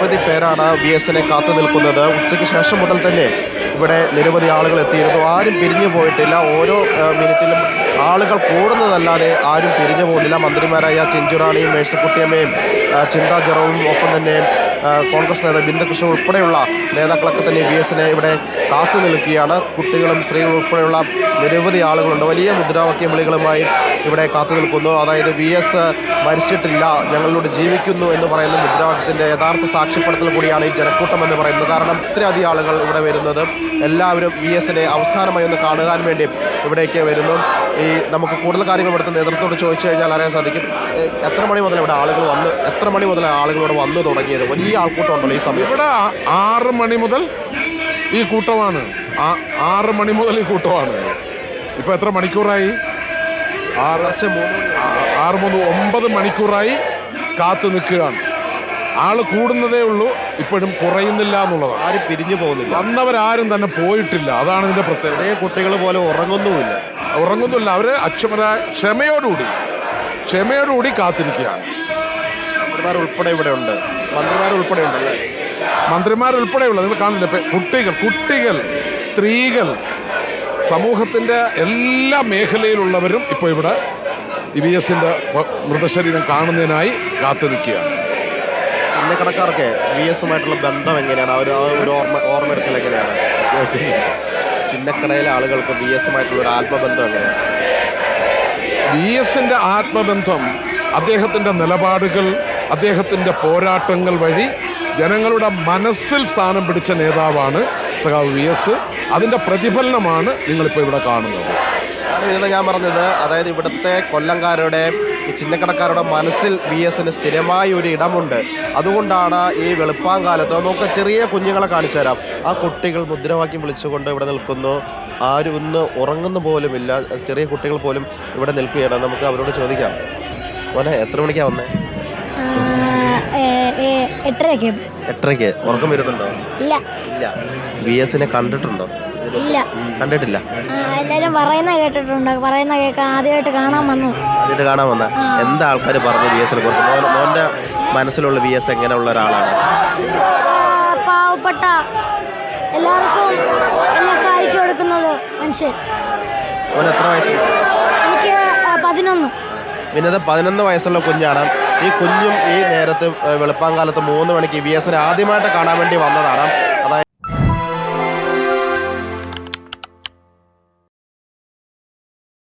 നിരവധി പേരാണ് B S എന്നെ കാത്തു നിൽക്കുന്നത്. ഉച്ചയ്ക്ക് ശേഷം മുതൽ തന്നെ ഇവിടെ നിരവധി ആളുകൾ എത്തിയിരുന്നു. ആരും പിരിഞ്ഞു പോയിട്ടില്ല. ഓരോ മിനിറ്റിലും ആളുകൾ കൂടുന്നതല്ലാതെ ആരും പിരിഞ്ഞു പോകുന്നില്ല. മന്ത്രിമാരായ ചിഞ്ചുറാണിയും മേഴ്സിക്കുട്ടിയമ്മയും ചിന്താ ജെറവും ഒപ്പം തന്നെ കോൺഗ്രസ് നേതാവ് ബിന്ദുകൃഷ്ണൻ ഉൾപ്പെടെയുള്ള നേതാക്കളൊക്കെ തന്നെ ബി എസിനെ ഇവിടെ കാത്തു നിൽക്കുകയാണ്. കുട്ടികളും സ്ത്രീകളും ഉൾപ്പെടെയുള്ള നിരവധി ആളുകളുണ്ട്. വലിയ മുദ്രാവാക്യം വിളികളുമായി ഇവിടെ കാത്തു നിൽക്കുന്നു. അതായത് വി എസ് മരിച്ചിട്ടില്ല ഞങ്ങളിലൂടെ ജീവിക്കുന്നു എന്ന് പറയുന്ന മുദ്രാവാക്യത്തിന്റെ യഥാർത്ഥ സാക്ഷ്യപ്പെടുത്തൽ കൂടിയാണ് ഈ ജനക്കൂട്ടം എന്ന് പറയുന്നത്. കാരണം ഇത്രയധികം ആളുകൾ ഇവിടെ വരുന്നത്. എല്ലാവരും വി എസിനെ അവസാനമായി ഒന്ന് കാണുവാൻ വേണ്ടി ഇവിടേക്ക് വരുന്നു. ഈ നമുക്ക് കൂടുതൽ കാര്യങ്ങൾ ഇവിടുത്തെ നേതൃത്വത്തോട് ചോദിച്ചു കഴിഞ്ഞാൽ അറിയാൻ സാധിക്കും. എത്ര മണി മുതൽ ഇവിടെ ആളുകൾ വന്ന് എത്ര മണി മുതൽ ആളുകളോട് വന്നു തുടങ്ങിയത്? വലിയ ആൾക്കൂട്ടം ഉണ്ടല്ലോ ഈ സമയം. ഇവിടെ ആറ് മണി മുതൽ ഈ കൂട്ടമാണ്. ആ- ആറ് മണി മുതൽ ഈ കൂട്ടമാണ്. ഇപ്പൊ എത്ര മണിക്കൂറായി? ആറ് ആറ് മൂന്ന് ഒമ്പത് മണിക്കൂറായി കാത്തു നിൽക്കുകയാണ്. ആൾ കൂടുന്നതേ ഉള്ളൂ ഇപ്പോഴും കുറയുന്നില്ല എന്നുള്ളതാണ്. ആരും പിരിഞ്ഞു പോകുന്നില്ല. വന്നവരാരും തന്നെ പോയിട്ടില്ല. അതാണ് ഇതിന്റെ പ്രത്യേകത. കുട്ടികൾ പോലെ ഉറങ്ങുന്നുമില്ല. ഉറങ്ങുന്നില്ല അവർ അക്ഷമര ക്ഷമയോടുകൂടി ക്ഷമയോടുകൂടി കാത്തിരിക്കുകയാണ്. മന്ത്രിമാർ ഉൾപ്പെടെ ഇവിടെ ഉണ്ട്. മന്ത്രിമാർ ഉൾപ്പെടെ ഉണ്ടല്ലേ? മന്ത്രിമാരുൾപ്പെടെയുള്ള നിങ്ങൾ കാണില്ല കുട്ടികൾ കുട്ടികൾ സ്ത്രീകൾ സമൂഹത്തിന്റെ എല്ലാ മേഖലയിലുള്ളവരും ഇപ്പോൾ ഇവിടെ ഇ വി എസിന്റെ മൃതശരീരം കാണുന്നതിനായി കാത്തു നിൽക്കുകയാണ്. ചിന്നക്കടക്കാർക്ക് വി എസുമായിട്ടുള്ള ബന്ധം എങ്ങനെയാണ്? അവർ ഒരു ഓർമ്മ ഓർമ്മയെടുക്കൽ എങ്ങനെയാണ്? ചിന്നക്കടയിലെ ആളുകൾക്ക് വി എസുമായിട്ടുള്ള ഒരു ആത്മബന്ധം എങ്ങനെയാണ്? വി എസിന്റെ ആത്മബന്ധം അദ്ദേഹത്തിന്റെ നിലപാടുകൾ അദ്ദേഹത്തിന്റെ പോരാട്ടങ്ങൾ വഴി ജനങ്ങളുടെ മനസ്സിൽ സ്ഥാനം പിടിച്ച നേതാവാണ് സഖാവ് വി എസ്. അതിന്റെ പ്രതിഫലനമാണ് നിങ്ങളിപ്പോൾ ഇവിടെ കാണുന്നത്. ഞാൻ പറഞ്ഞത് അതായത് ഇവിടുത്തെ കൊല്ലംകാരുടെ ഈ ചിന്നക്കടക്കാരുടെ മനസ്സിൽ വി എസിന് സ്ഥിരമായ ഒരു ഇടമുണ്ട്. അതുകൊണ്ടാണ് ഈ വെളുപ്പാങ്കാലത്ത് നമുക്ക് ചെറിയ കുഞ്ഞുങ്ങളെ കാണിച്ചു തരാം. ആ കുട്ടികൾ മുദ്രാവാക്യം വിളിച്ചുകൊണ്ട് ഇവിടെ നിൽക്കുന്നു. ആരും ഒന്ന് ഉറങ്ങുന്ന പോലുമില്ല. ചെറിയ കുട്ടികൾ പോലും ഇവിടെ നിൽക്കുകയാണ്. നമുക്ക് അവരോട് ചോദിക്കാം. മോനെ എത്ര മണിക്കാണ് വന്നേ? എട്ടരയ്ക്ക്. എട്ടരയ്ക്ക്? ഉറക്കം വരുന്നുണ്ടോ? ഇല്ല. ഇല്ല. വി എസിനെ കണ്ടിട്ടുണ്ടോ? ഇല്ല. കണ്ടിട്ടില്ല. എല്ലാരും പറയുന്ന കേട്ടിട്ടുണ്ട്. പറയുന്ന കേൾക്കാൻ ആദ്യമായിട്ട് കാണാൻ വന്നു. ആദ്യമായിട്ട് കാണാൻ വന്ന? എന്താ ആൾക്കാർ പറഞ്ഞു വി എസിനെ കുറിച്ച്? മോന്റെ മനസ്സിലുള്ള വി എസ് എങ്ങനെയുള്ള ഒരാളാണ്? പാവപ്പെട്ട എല്ലാവർക്കും എല്ലാം സഹായിച്ചു കൊടുക്കുന്നത് മനുഷ്യൻ. എത്ര വയസ്സ്? വിനത് പതിനൊന്ന് വയസ്സുള്ള കുഞ്ഞാണ്. ഈ കുഞ്ഞും ഈ നേരത്ത് വെളുപ്പാങ്കാലത്ത് മൂന്ന് മണിക്ക് വി എസിനെ ആദ്യമായിട്ട് കാണാൻ വേണ്ടി വന്നതാണ്.